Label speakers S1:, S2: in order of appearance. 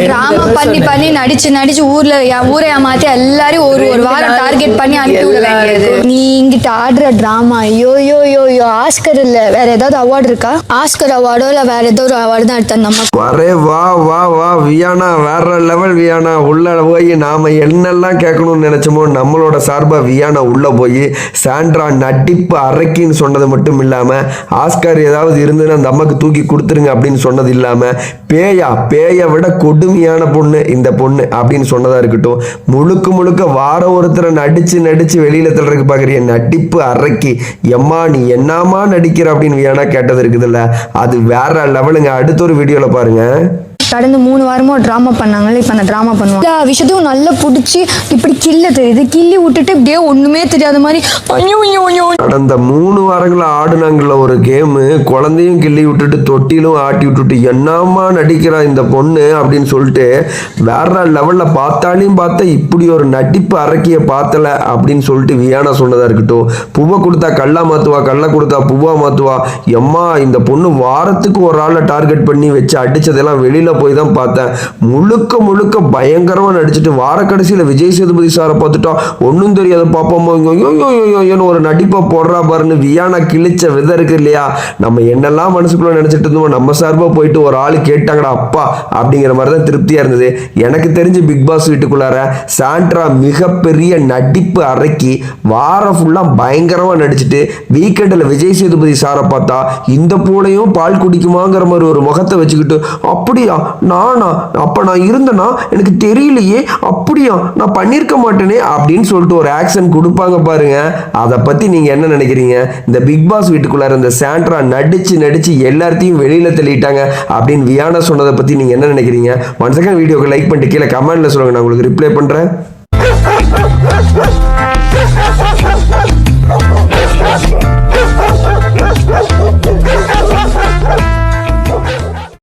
S1: Drama பண்ணி பண்ணி நடிச்சு நடிச்சு ஊர்ல ஊரை ஏமாத்தி எல்லாரையும் ஒரு ஒரு வாரம் டார்கெட் பண்ணி அனுப்பி விட வேண்டியது. நீ இங்கிட்ட ஆடுற டிராமா ஐயோ யோ யோ யோ ஆஸ்கர் இல்ல. வேற ஏதாவது அவார்டு இருக்கா? ஆஸ்கர் அவார்டோ இல்ல வேற ஏதோ ஒரு அவார்டு தான் எடுத்த நம்ம
S2: வரே வா வா வா வியானா வேற லெவல் வியானா. உள்ள போய் நாம என்னெல்லாம் கேட்கணும்னு நினைச்சோமோ நம்மளோட சார்பா வியானா உள்ள போய் சாண்ட்ரா நடிப்பு அரைக்கின்னு சொன்னது மட்டும் இல்லாம ஆஸ்கார் ஏதாவது இருந்ததுன்னா அந்த அம்மாக்கு தூக்கி கொடுத்துருங்க அப்படின்னு சொன்னது இல்லாம பேயா பேயை விட கொடுமையான பொண்ணு இந்த பொண்ணு அப்படின்னு சொன்னதா இருக்கட்டும் முழுக்க முழுக்க வார ஒருத்தரை நடிச்சு நடிச்சு வெளியில தள்ளுறதுக்கு பாக்குறிய நடிப்பு அரைக்கி. எம்மா நீ என்னமா நடிக்கிற அப்படின்னு வியானா கேட்டது இருக்குதுல்ல அது வேற லெவலுங்க அடுத்த ஒரு வீடியோல பாருங்க.
S1: கடந்த மூணு வாரமாக ட்ராமா பண்ணாங்களே இப்போ அந்த ட்ராமா பண்ணுவாங்க. எல்லா விஷயத்தையும் நல்லா பிடிச்சி இப்படி கில்ல தெரியுது. கிள்ளி விட்டுட்டு இப்படியே ஒண்ணுமே தெரியாத மாதிரி
S2: கடந்த மூணு வாரங்கள ஆடுனாங்கள ஒரு கேமு குழந்தையும் கிள்ளி விட்டுட்டு தொட்டிலும் ஆட்டி விட்டுட்டு என்னம்மா நடிக்கிறா இந்த பொண்ணு அப்படின்னு சொல்லிட்டு வேற லெவலில் பார்த்தாலையும் பார்த்தா இப்படி ஒரு நடிப்பு அரக்கிய பார்த்தல அப்படின்னு சொல்லிட்டு வியானா சொன்னதாக இருக்கட்டும். பூவை கொடுத்தா கல்லா மாற்றுவா கல்லை கொடுத்தா பூவா மாற்றுவா எம்மா இந்த பொண்ணு வாரத்துக்கு ஒரு ஆளை டார்கெட் பண்ணி வச்சு அடித்ததெல்லாம் வெளியில் போய் தான் பார்த்தேன். முழுக்க முழுக்க பயங்கரமா நடிச்சிட்டு வார கடைசியில் விஜய் சேதுபதி சாரை பார்த்துட்டோம் ஒன்றும் தெரியாத பாப்பாமா ஐயோ ஒரு நடிப்பை போடுறா பாருன்னு வியானா கிழிச்ச விதை இருக்கு இல்லையா? நம்ம என்னெல்லாம் மனசுக்குள்ள நினைச்சிட்டு இருந்தோம் நம்ம சார்பாக போயிட்டு ஒரு ஆள் கேட்டாங்கடா அப்பா அப்படிங்கிற மாதிரி தான் திருப்தியாக இருந்தது. எனக்கு தெரிஞ்சு பிக் பாஸ் வீட்டுக்குள்ளார சாண்ட்ரா மிகப்பெரிய நடிப்பு அரைக்கி வாரம் ஃபுல்லாக பயங்கரமாக நடிச்சிட்டு வீக்கெண்டில் விஜய் சேதுபதி சாரை பார்த்தா இந்த பூனையும் பால் குடிக்குமாங்கிற மாதிரி ஒரு முகத்தை வச்சுக்கிட்டு அப்படியா? நானா? அப்ப நான் இருந்தேனா? எனக்கு தெரியலையே. அப்படியா? நான் பண்ணியிருக்க மாட்டேனே. அப்படின்னு சொல்லிட்டு ஒரு ஆக்ஷன் கொடுப்பாங்க பாருங்க. அதை பத்தி நீங்க என்ன நினைக்கிறீங்க? இந்த பிக் பாஸ் வீட்டுக்குள்ளார இந்த சாண்ட்ரா நடிச்சு நடிச்சு எல்லாத்தையும் வெளியில தள்ளிட்டாங்க அப்படின்னு வியானா சொன்னதை பத்தி நீங்க என்ன நினைக்கிறீங்க? ஒன் செகண்ட் வீடியோக்கு லைக் பண்ணிட்டு கீழே கமெண்ட்ல சொல்லுங்க. நான் உங்களுக்கு ரிப்ளை பண்ணுறேன்